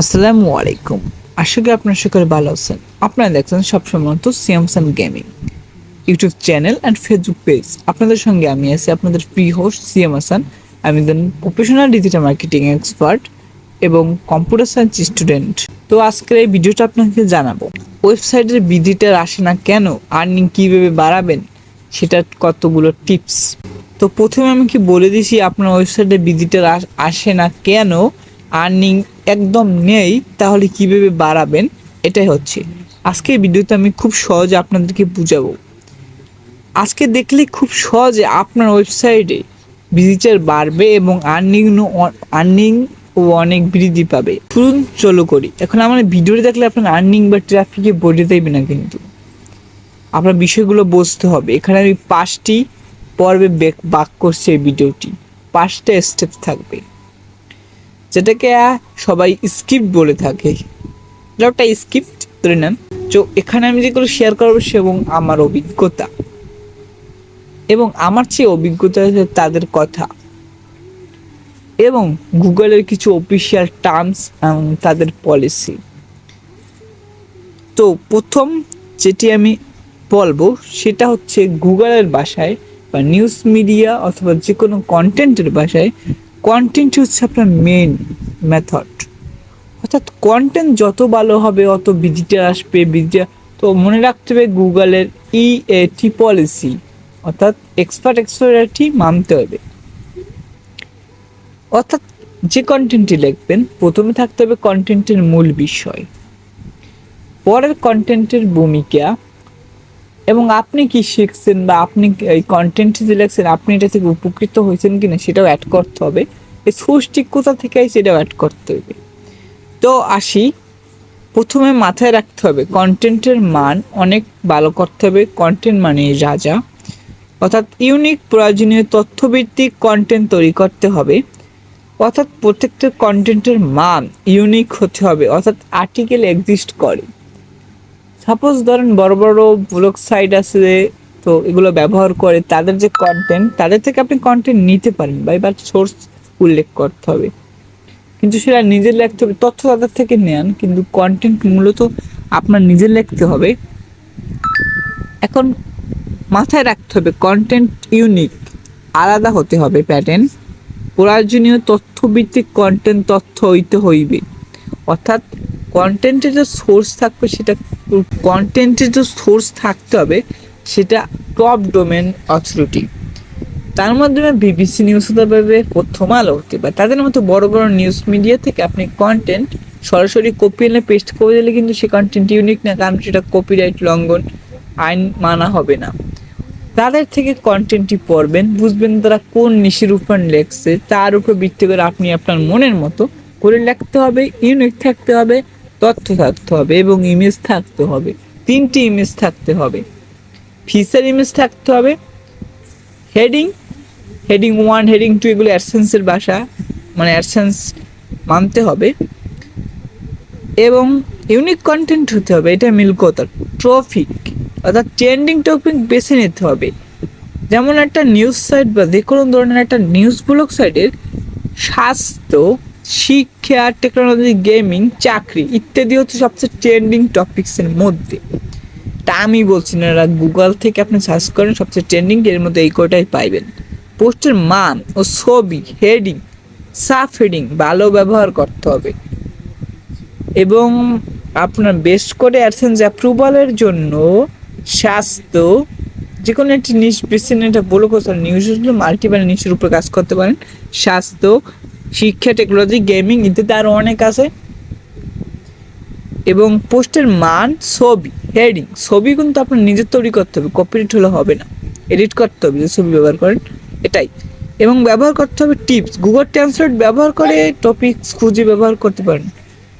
আসসালামু আলাইকুম। আশা করি আপনার সকলে ভালো আছেন। আপনারা দেখছেন সবসময় তো Siamsan gaming YouTube channel and Facebook page আপনাদের সঙ্গে আমি আছি আপনাদের প্রি হোস্ট সিএম হাসান আমি then professional digital marketing expert এবং কম্পিউটার সায়েন্স স্টুডেন্ট তো আজকের এই ভিডিওটা আপনাকে জানাব। ওয়েবসাইটের ভিজিটার আসে না কেন? আর্নিং কীভাবে বাড়াবেন? সেটার কতগুলো টিপস তো প্রথমে আমি কি বলে দিছি আপনার ওয়েবসাইটে ভিজিটার আসে না কেন? আর্নিং একদম নেই, তাহলে কীভাবে বাড়াবেন? এটাই হচ্ছে। আজকের ভিডিওতে আমি খুব সহজে আপনাদেরকে বুঝাবো। আজকে দেখলে খুব সহজে আপনার ওয়েবসাইটে ভিজিটার বাড়বে এবং আর্নিং আর্নিং ও অনেক বৃদ্ধি পাবে। শুরু চলো করি। এখন আমার ভিডিওটি দেখলে আপনার আর্নিং বা ট্রাফিকে বডি দেবে না কিন্তু। আপনার বিষয়গুলো বুঝতে হবে। এখানে আমি পাঁচটি পর্বে বাক করছি এই ভিডিওটি। পাঁচটা স্টেপ থাকবে। যেটাকে সবাই স্ক্রিপ্ট বলে থাকে। এটা একটা স্ক্রিপ্ট ধরে নেন। তো এখানে আমি যেগুলো শেয়ার করব সে এবং আমার অভিজ্ঞতা। এবং আমার চেয়ে অভিজ্ঞতা আছে তাদের কথা। এবং গুগলের কিছু অফিসিয়াল টার্মস এবং তাদের পলিসি তো প্রথম যেটি আমি বলব, সেটা হচ্ছে গুগলের ভাষায় বা নিউজ মিডিয়া অথবা যে কোনো কন্টেন্টের ভাষায় কন্টেন্ট হচ্ছে আপনার মেন মেথড অর্থাৎ কন্টেন্ট যত ভালো হবে, অত ভিজিটার আসবে ভিজিটার তো মনে রাখতে হবে গুগলের ই এটি পলিসি অর্থাৎ এক্সপার্ট এক্সপার্টি মানতে হবে। অর্থাৎ যে কন্টেন্টটি লিখবেন, প্রথমে থাকতে হবে কন্টেন্টের মূল বিষয়। পরের কন্টেন্টের ভূমিকা এবং আপনি কি শিখছেন বা আপনি এই কন্টেন্ট যে লিখছেন, আপনি এটা থেকে উপকৃত হয়েছেন কিনা সেটাও অ্যাড করতে হবে। এই সোর্সটি কোথা থেকে সেটাও অ্যাড করতে হবে। তো আসি, প্রথমে মাথায় রাখতে হবে কন্টেন্টের মান অনেক ভালো করতে হবে। কন্টেন্ট মানে রাজা অর্থাৎ ইউনিক প্রয়োজনীয় তথ্যভিত্তিক কন্টেন্ট তৈরি করতে হবে। অর্থাৎ প্রত্যেকটা কন্টেন্টের মান ইউনিক হতে হবে। অর্থাৎ আর্টিকেল এক্সিস্ট করে। সাপোজ ধরেন বড় বড় ব্লগ সাইট আছে তো এগুলো ব্যবহার করে তাদের যে কন্টেন্ট তাদের থেকে আপনি কন্টেন্ট নিতে পারেন বা এবার সোর্স উল্লেখ করতে হবে। কিন্তু সেটা নিজের লিখতে হবে, তথ্য তাদের থেকে নেন, কিন্তু কন্টেন্ট মূলত আপনার নিজের লিখতে হবে। এখন মাথায় রাখতে হবে কন্টেন্ট ইউনিক আলাদা হতে হবে প্যাটার্ন প্রয়োজনীয় তথ্যভিত্তিক কন্টেন্ট তথ্য হইতে হইবে। অর্থাৎ কন্টেন্টের যে সোর্স থাকবে সেটা কন্টেন্টের যে সোর্স থাকতে হবে সেটা টপ ডোমেন অথরিটি তার মাধ্যমে বিবিসি নিউজ হতে পারবে, প্রথম আলো হতে পারে তাদের মতো বড় বড় নিউজ মিডিয়া থেকে আপনি কন্টেন্ট সরাসরি কপি এনে পেস্ট করে দিলে কিন্তু সেই কন্টেন্ট ইউনিক না, কারণ সেটা কপিরাইট লঙ্ঘন, আইন মানা হবে না। তাদের থেকে কন্টেন্টটি পড়বেন, বুঝবেন তারা কোন নিশির উপর লেখছে, তার উপর ভিত্তি করে আপনি আপনার মনের মতো করে লিখতে হবে ইউনিক থাকতে হবে তথ্য থাকতে হবে এবং ইমেজ থাকতে হবে। তিনটি ইমেজ থাকতে হবে। ফিচার ইমেজ থাকতে হবে। Heading heading one heading two এগুলো অ্যাডসেন্সের ভাষা মানে অ্যাডসেন্স মানতে হবে। এবং ইউনিক কন্টেন্ট হতে হবে, এটা মিল কথা। ট্রফিক অর্থাৎ ট্রেন্ডিং টপিক বেছে নিতে হবে। যেমন একটা নিউজ সাইট বা যে কোনো ধরনের একটা নিউজ ব্লগ সাইটের স্বাস্থ্য শিক্ষা টেকনোলজি গেমিং চাকরি ইত্যাদি হচ্ছে সবচেয়ে ট্রেন্ডিং টপিক্সের মধ্যে। তা আমি বলছি না গুগল থেকে আপনি সার্চ করেন, সবচেয়ে ট্রেন্ডিং এর মধ্যে এই কটাই পাইবেন। পোস্টের মান ও ছবি হেডিং সাফ হেডিং ভালো ব্যবহার করতে হবে। এবং আপনার বেস্ট করে অ্যাডসেন্স অ্যাপ্রুভালের জন্য স্বাস্থ্য যে কোনো একটি নিউজ বেছে নিয়ে এটা বলো কোথাও নিউজ মাল্টিপাল নিউজের উপরে কাজ করতে পারেন। স্বাস্থ্য শিক্ষা টেকনোলজি গেমিং ইত্যাদি আরও অনেক আছে। এবং পোস্টের মান, ছবি হেডিং ছবি কিন্তু আপনার নিজের তৈরি করতে হবে কপিরাইট হলে হবে না। এডিট করতে হবে যে ছবি ব্যবহার করেন, এটাই। এবং ব্যবহার করতে হবে টিপস গুগল ট্রান্সলেট ব্যবহার করে টপিকস খুঁজে ব্যবহার করতে পারেন।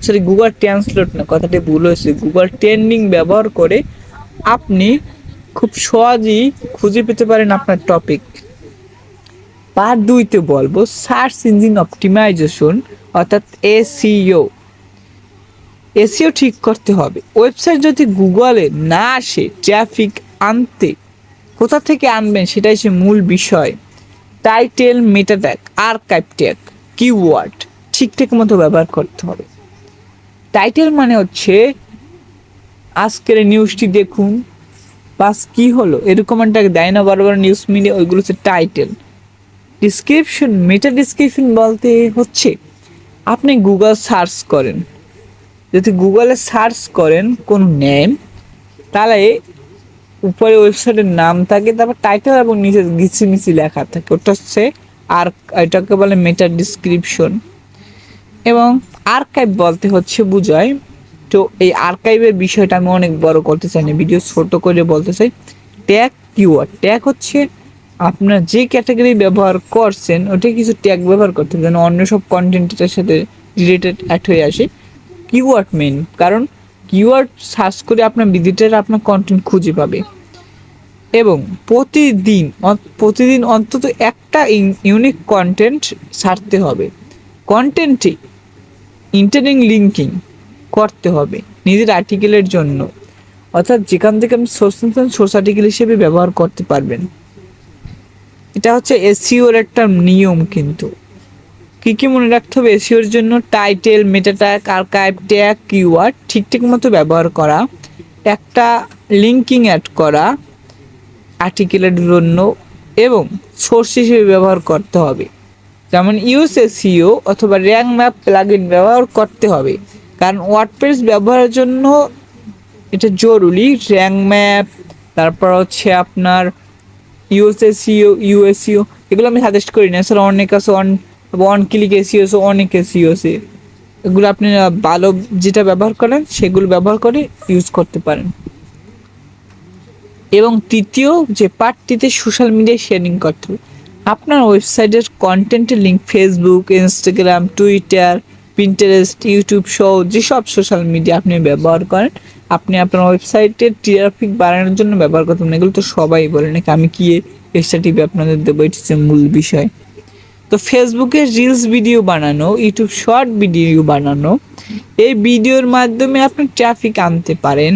সরি গুগল ট্রান্সলেট না, কথাটি ভুল হয়েছে। গুগল ট্রেন্ডিং ব্যবহার করে আপনি খুব সহজেই খুঁজে পেতে পারেন আপনার টপিক পার্ট দুইতে বলব সার্চ ইঞ্জিন অপটিমাইজেশন অর্থাৎ এসিও এসিও ঠিক করতে হবে। ওয়েবসাইট যদি গুগলে না আসে ট্রাফিক আনতে, কোথা থেকে আনবেন সেটাই সে মূল বিষয়। Title meta tag archive tag keyword ঠিকঠাক মতো ব্যবহার করতে হবে। টাইটেল মানে হচ্ছে, আজকের নিউজটি দেখুন, বাস কি হলো? এরকম একটা দেয় না, বারবার নিউজ মিডিয়া ওইগুলো হচ্ছে টাইটেল ডিসক্রিপশন মেটা ডিসক্রিপশন বলতে হচ্ছে, আপনি গুগল সার্চ করেন। যদি গুগলে সার্চ করেন কোন নেম তাহলে উপরে ওয়েবসাইটের নাম থাকে, তারপর টাইটেল এবং নিচে গিছিমিছি লেখা থাকে। ওটা হচ্ছে আর এটাকে বলে মেটা ডিসক্রিপশন এবং আর্কাইভ বলতে হচ্ছে বুঝায়। তো এই আর্কাইভের বিষয়টা আমি অনেক বড় করতে চাই না ভিডিও ছোট করে বলতে চাই। ট্যাগ কিওয়ার্ড ট্যাগ হচ্ছে আপনার যে ক্যাটাগরি ব্যবহার করছেন ওটা কিছু ট্যাগ ব্যবহার করতে যেন অন্য সব কন্টেন্টের সাথে রিলেটেড অ্যাড হয়ে আসে। কিওয়ার্ড মেন কারণ কিওয়ার্ড সার্চ করে আপনার ভিজিটার আপনার কন্টেন্ট খুঁজে পাবে। এবং প্রতিদিন প্রতিদিন অন্তত একটা ইউনিক কন্টেন্ট ছাড়তে হবে। কন্টেন্টে ইন্টারনেট লিঙ্কিং করতে হবে নিজের আর্টিকেলের জন্য। অর্থাৎ যেখান থেকে আপনি সোর্স আর্টিকেল হিসেবে ব্যবহার করতে পারবেন। এটা হচ্ছে এসিওর একটা নিয়ম কিন্তু। কি কি মনে রাখতে হবে? এসিওর জন্য title meta tag archive, tag, keyword ঠিক ঠিক মতো ব্যবহার করা। একটা লিঙ্কিং অ্যাড করা আর্টিকেলের জন্য এবং সোর্স হিসেবে ব্যবহার করতে হবে। যেমন ইউস এসিও অথবা র্যাঙ্ক ম্যাপ প্লাগইন ব্যবহার করতে হবে। কারণ ওয়ার্ডপ্রেস ব্যবহারের জন্য এটা জরুরি। র্যাঙ্ক ম্যাপ, তারপর হচ্ছে আপনার ইউএসএসিও ইউএসিও এগুলো আমি সাজেস্ট করি না। স্যার, অনেক আছে অন ওয়ান ক্লিক এসিও আছে অনেক এসিও আছে। এগুলো আপনি ভালো যেটা ব্যবহার করেন, সেগুলো ব্যবহার করে ইউজ করতে পারেন। এবং তৃতীয় যে পার্টটিতে সোশ্যাল মিডিয়ায় শেয়ারিং করতে হবে, আপনার ওয়েবসাইটের কন্টেন্টের link Facebook Instagram Twitter Pinterest YouTube সহ যেসব সোশ্যাল মিডিয়া আপনি ব্যবহার করেন আপনি আপনার ওয়েবসাইটের ট্রাফিক বাড়ানোর জন্য ব্যবহার করতে পারেন। এগুলো তো সবাই বলে, নাকি আমি কি এক্সট্রা টিপি আপনাদের দেবো? এটি হচ্ছে মূল বিষয়। তো ফেসবুকে রিলস ভিডিও বানানো ইউটিউব শর্ট ভিডিও বানানো, এই ভিডিওর মাধ্যমে আপনি ট্রাফিক আনতে পারেন।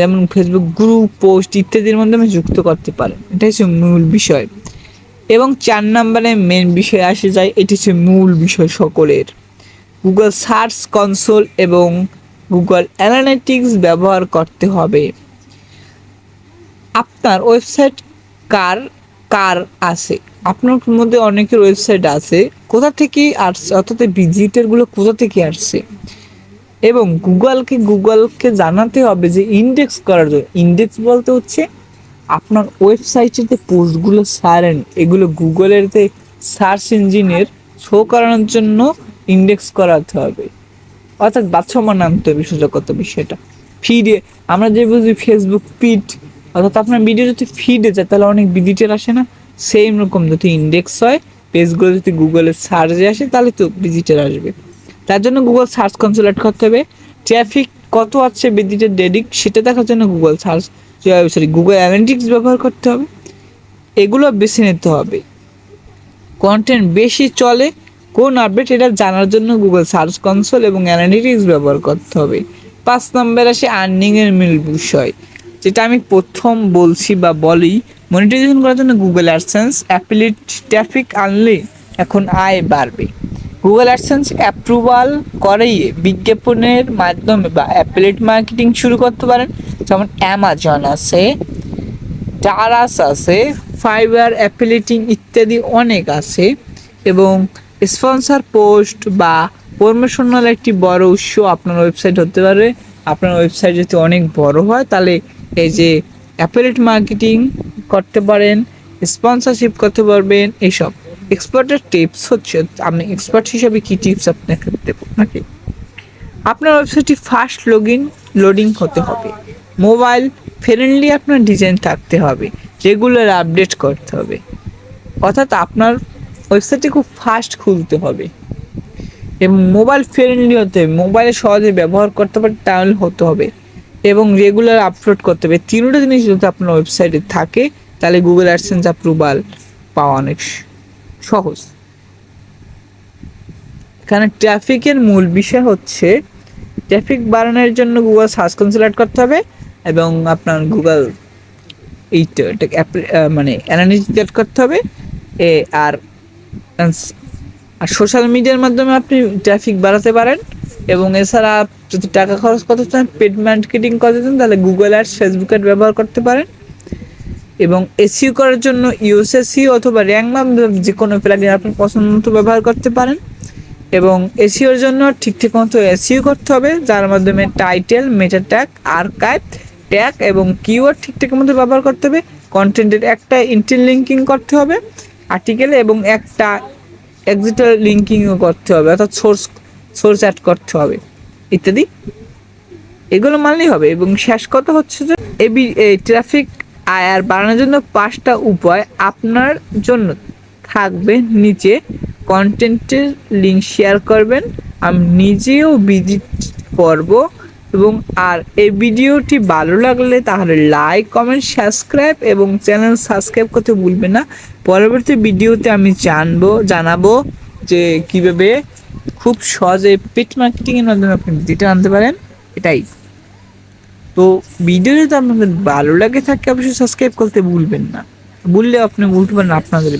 যেমন ফেসবুক গ্রুপ পোস্ট ইত্যাদির মাধ্যমে যুক্ত করতে পারেন। এটা হচ্ছে মূল বিষয়। এবং চার নম্বরে মেন বিষয় আসে যায়, এটি হচ্ছে মূল বিষয় সকলের। গুগল সার্চ কনসোল এবং গুগল অ্যানালিটিক্স ব্যবহার করতে হবে। আপনার ওয়েবসাইট কার কার আছে? আপনার মধ্যে অনেকের ওয়েবসাইট আছে। কোথা থেকে আসছে, অর্থাৎ ভিজিটারগুলো কোথা থেকে আসছে? এবং গুগলকে গুগলকে জানাতে হবে যে ইন্ডেক্স করার জন্য। ইন্ডেক্স বলতে হচ্ছে আপনার ওয়েবসাইটের যে পোস্টগুলো সারেন এগুলো গুগলের যে সার্চ ইঞ্জিনের শো করানোর জন্য ইন্ডেক্স করাতে হবে। অর্থাৎ বাচ্চামান আনতে হবে কত বিষয়টা ফিডে আমরা যে বুঝি ফেসবুক ফিড অর্থাৎ আপনার ভিডিও যদি ফিডে যায়, তাহলে অনেক ভিজিটার আসে না? সেম রকম যদি ইন্ডেক্স হয় পেজগুলো যদি গুগলে সার্চে আসে, তাহলে তো ভিজিটার আসবে। তার জন্য গুগল সার্চ কনসোল করতে হবে। ট্রাফিক কত আছে ভিজিটার ডেডিক সেটা দেখার জন্য Google search sorry Google Analytics ব্যবহার করতে হবে। এগুলো বেছে নিতে হবে। কন্টেন্ট বেশি চলে কোন আপডেট এটা জানার জন্য গুগল সার্চ কনসোল এবং অ্যানালিটিক্স ব্যবহার করতে হবে। পাঁচ নম্বর আসে আর্নিংয়ের মূল বিষয়, যেটা আমি প্রথম বলছি বা বলি মনিটাইজেশন করার জন্য গুগল অ্যাডসেন্স অ্যাপিলিট ট্রাফিক আনলে এখন আয় বাড়বে। গুগল অ্যাডসেন্স অ্যাপ্রুভাল করেই বিজ্ঞাপনের মাধ্যমে বা অ্যাপিলেট মার্কেটিং শুরু করতে পারেন। যেমন অ্যামাজন আছে টারাস আছে ফাইবার অ্যাপিলেটিং ইত্যাদি অনেক আছে এবং স্পন্সর পোস্ট বা প্রমোশনাল একটি বড় উৎস আপনার ওয়েবসাইট হতে পারে। আপনার ওয়েবসাইট যদি অনেক বড় হয়, তাহলে এই যে অ্যাপিলেট মার্কেটিং করতে পারেন, স্পন্সরশিপ করতে পারবেন এইসব এক্সপার্টের টিপস হচ্ছে, আমি এক্সপার্ট হিসাবে কি টিপস আপনাকে দেবো নাকি? আপনার ওয়েবসাইটটি ফার্স্ট লগ ইন লোডিং হতে হবে। মোবাইল ফ্রেন্ডলি আপনার ডিজাইন থাকতে হবে, রেগুলার আপডেট করতে হবে। অর্থাৎ আপনার ওয়েবসাইটটি খুব ফাস্ট খুলতে হবে। এবং মোবাইল ফ্রেন্ডলি হতে হবে মোবাইলে সহজে ব্যবহার করতে পারে তাহলে হতে হবে এবং রেগুলার আপলোড করতে হবে। তিনটা জিনিস যদি আপনার ওয়েবসাইটে থাকে, তাহলে গুগল অ্যাডসেন্স অ্যাপ্রুভাল পাওয়া অনেক সহজ। এখানে ট্রাফিকের মূল বিষয় হচ্ছে ট্রাফিক বাড়ানোর জন্য গুগল সার্চ কনসোল করতে হবে এবং আপনার গুগল এইটা মানে অ্যানালিটিক্স অ্যাড করতে হবে। এ আর আর সোশ্যাল মিডিয়ার মাধ্যমে আপনি ট্রাফিক বাড়াতে পারেন এবং এছাড়া যদি টাকা খরচ করতে চান পেড মার্কেটিং করতে চান, তাহলে গুগল অ্যাডস ফেসবুক অ্যাড ব্যবহার করতে পারেন। এবং এসিও করার জন্য ইউএসএসি অথবা র্যাঙ্ক বা যে কোনো প্লাগিন আপনি পছন্দ মতো ব্যবহার করতে পারেন। এবং এসিওর জন্য ঠিকঠাক মতো এসিও করতে হবে, যার মাধ্যমে title meta tag archive tag এবং কিওয়ার্ড ঠিকঠাক মতো ব্যবহার করতে হবে। কন্টেন্টের একটা ইন্টারলিঙ্কিং করতে হবে। আর্টিকেলে এবং একটা এক্সিটাল লিঙ্কিংও করতে হবে, অর্থাৎ সোর্স সোর্স অ্যাড করতে হবে, ইত্যাদি। এগুলো মানলেই হবে এবং শেষ কথা হচ্ছে যে এবি ট্রাফিক আয়ার বাড়ানোর জন্য পাঁচটা উপায় আপনার জন্য থাকবে। নিচে কন্টেন্টের লিঙ্ক শেয়ার করবেন। আমি নিজেও ভিজিট করব। এবং আর এই ভিডিওটি ভালো লাগলে তাহলে লাইক কমেন্ট সাবস্ক্রাইব এবং চ্যানেল সাবস্ক্রাইব করতে ভুলবে না। পরবর্তী ভিডিওতে আমি জানব, জানাব যে কীভাবে খুব সহজে পেট মার্কেটিংয়ের মাধ্যমে আপনি ভিডিওটা আনতে পারেন। এটাই। তো ভিডিও যদি আপনাদের ভালো লাগে থাকে, অবশ্যই সাবস্ক্রাইব করতে ভুলবেন না। ভুললে আপনি ভুলতে পারেন আপনাদের